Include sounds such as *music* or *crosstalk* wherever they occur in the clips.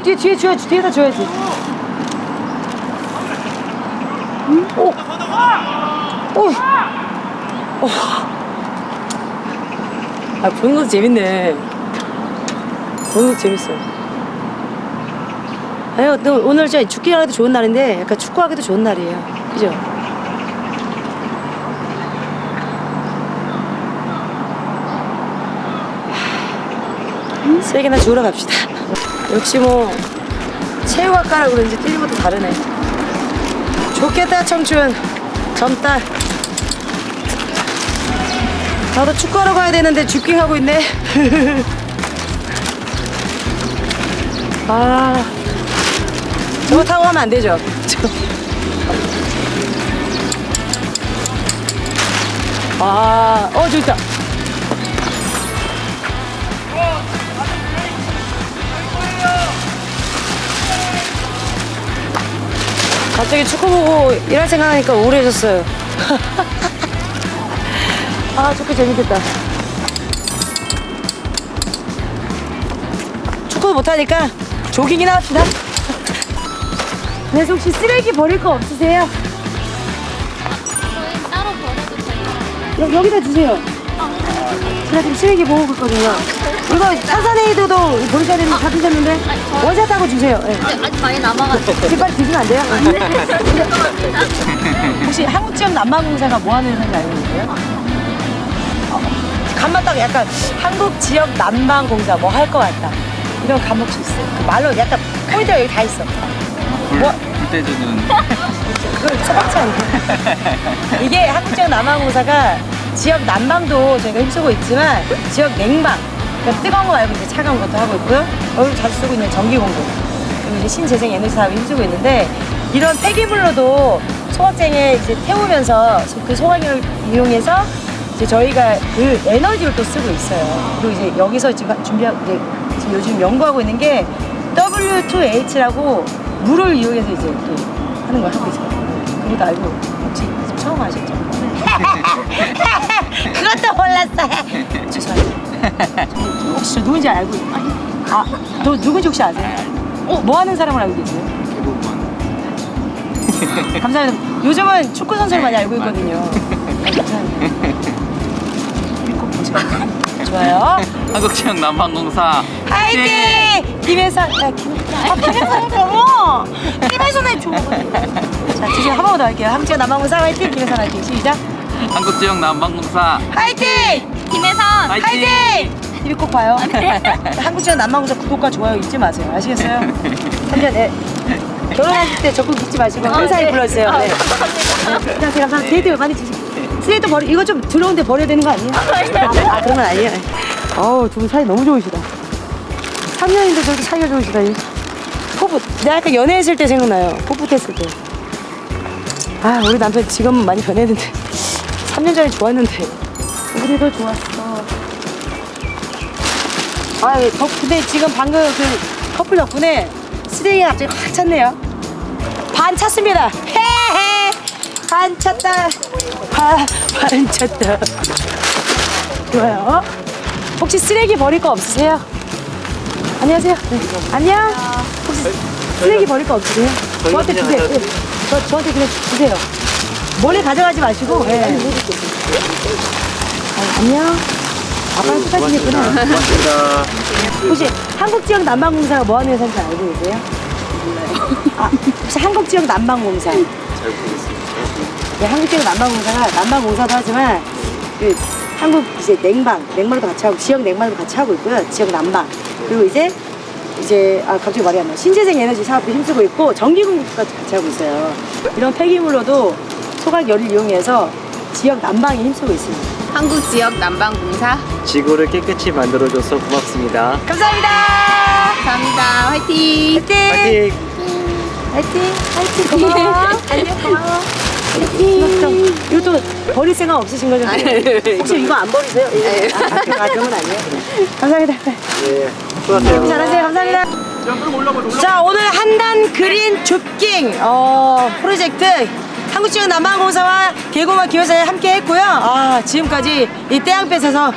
뒤에 뒤에 뒤에 줘야지 뒤에다 줘야지 음? 오! 오! 오! 아 보는 것도 재밌네 보는 것도 재밌어 아유 너 오늘 저 축구하기도 좋은 날인데 약간 축구하기도 좋은 날이에요 그죠? 세 개나 주우러 갑시다. 역시 뭐 체육학과라 그런지 것도 다르네. 좋겠다 청춘 젊다. 나도 축구하러 가야 되는데 죽킹하고 있네. *laughs* 아 저거 타고 가면 안 되죠? 저- *laughs* 아, 어, 저기 있다. 갑자기 축구 보고 일할 생각하니까 우울해졌어요. *laughs* 아, 축구 재밌겠다. 축구 못하니까 조깅이나 합시다. 그래서 *laughs* 혹시 쓰레기 버릴 거 없으세요? 저희 따로 버려도 돼요? 여, 여기다 주세요. 제가 지금 쓰레기 모으고 있거든요. 이거 되는 거다 드셨는데 원샷하고 주세요. 네. 아직 많이 남아가지고 지금 빨리 드시면 안 돼요? 혹시 한국 지역 난방공사가 뭐 하는 회사인지 알고 계세요? 어, 간만 딱 약간 한국 지역 난방공사 뭐 할 것 같다. 이런 감옥 수 있어요. 그 말로 약간 포인트가 여기 다 있어. 뭐? 불때주는 그걸 소박치 않게. 이게 한국 지역 난방공사가 지역 난방도 저희가 힘쓰고 있지만 지역 냉방, 그러니까 뜨거운 거 말고 이제 차가운 것도 하고 있고요. 여기 자주 쓰고 있는 전기 공급, 그리고 이제 신재생 에너지 사업에 힘쓰고 있는데 이런 폐기물로도 소각쟁이에 이제 태우면서 그 소각을 이용해서 이제 저희가 그 에너지를 또 쓰고 있어요. 그리고 이제 여기서 지금 준비하고 이제 지금 요즘 연구하고 있는 게 W2H라고 물을 이용해서 이제 또 하는 걸 하고 있어요. 그것도 알고 *laughs* 혹시 처음 하셨죠? 그것도 몰랐어요. 죄송합니다. 저 혹시 저 누군지 알고 아니, 아, 너 누군지 혹시 아세요? 어, 뭐 하는 사람을 알고 계세요? 대부분 감사합니다. 요즘은 축구 선수를 많이 알고 있거든요. 아, 감사합니다. *laughs* 일곱 번째. 좋아요. 한국지역 난방공사 화이팅! 김혜선, 야, 김, 아, 너무! 김혜선의 좋아. 자, 지금 한번더 할게요. 함께 남아공사 화이팅! 김혜선 화이팅. 시작. 한국지역 난방공사 화이팅! 김혜선 화이팅! TV 꼭 봐요. *laughs* 한국지역 남아공사 구독과 좋아요 잊지 마세요. 아시겠어요? 3년 에 결혼하실 때 적극 잊지 마시고 항상 네. 불러주세요. 네. 감사합니다. 감사합니다. 데이트 많이 주세요. 쓰레기도 버리, 이거 좀 들어온데 버려야 되는 거 아니에요? 아, 그런 건 아니에요. 어우, 두 분 사이 너무 좋으시다. 3년인데 저렇게 사이가 좋으시다. 이. 풋풋, 내가 아까 연애했을 때 생각나요. 풋풋했을 때. 아, 우리 남편 지금은 많이 변했는데. *laughs* 3년 전에 좋았는데. 그래도 좋았어. 아, 예, 덕, 근데 지금 방금 그 커플 덕분에 쓰레기가 갑자기 확 찼네요. 반 찼습니다. 헤헤. 반 찼다. 반, 반 찼다. 좋아요. 혹시 쓰레기 버릴 거 없으세요? 안녕하세요. 네. 안녕. 혹시 쓰레기 버릴 거 없으세요? 저한테 주세요. 예. 저, 저한테 그냥 주세요. 몰래 가져가지 마시고. 예. 아, 안녕. 아빠는 똑같으겠구나. 고맙습니다 혹시 한국 지역 난방공사가 뭐 하는 회사인지 알고 계세요? 아, 혹시 한국 지역 난방공사. 잘 보겠습니다 네, 한국 지역 난방공사가 난방공사도 하지만 그 한국 이제 냉방, 냉방도 같이 하고 지역 냉방도 같이 하고 있고요. 지역 난방. 그리고 이제 이제 아 갑자기 말이 안 나. 신재생 에너지 사업도 힘쓰고 있고 전기 공급까지 같이 하고 있어요. 이런 폐기물로도 소각 열을 이용해서 지역 난방에 힘쓰고 있습니다. 한국 지역 난방공사 지구를 깨끗이 만들어줘서 고맙습니다. 감사합니다. 감사합니다 화이팅 화이팅! 파이팅! 화이팅! 화이팅! 고마워. *laughs* 안녕, 고마워. 화이팅! 이것도 버릴 생각 없으신 거죠? 혹시 이거 안 버리세요? 예. 아, 아, 그- 그런 건 아니에요? 감사합니다. 예, 수고하세요. 잘하세요. 감사합니다. 자, 오늘 한단 그린 줍깅 어, 프로젝트 한국지역 난방공사와 개고마 기회사에 함께 했고요. 아, 지금까지 이 떼양볕에서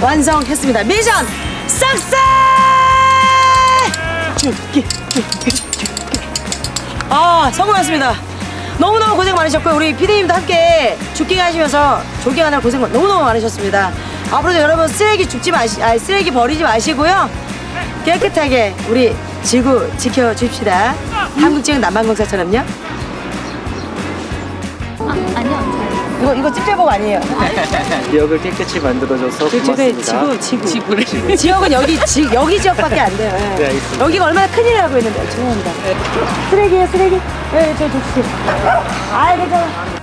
완성했습니다. 미션 석세! 죽기 아 성공했습니다 너무너무 고생 많으셨고요. 우리 피디님도 함께 죽기 하시면서 조깅하느라 고생 너무너무 많으셨습니다. 앞으로도 여러분 쓰레기 죽지 마시 아 쓰레기 버리지 마시고요. 깨끗하게 우리 지구 지켜줍시다. 한국 지역 남방공사처럼요. 아, 아니요. 이거 이거 찝제복 아니에요 *laughs* 지역을 깨끗이 만들어줘서 저- 저게 고맙습니다. 지구 지구 지역은 여기 지, 여기 지역밖에 안 돼요. 예. 네, 알겠습니다. 여기가 얼마나 큰일이라고 했는데 죄송합니다. 쓰레기예요 쓰레기. 예, 저 줬어요. 아 괜찮아.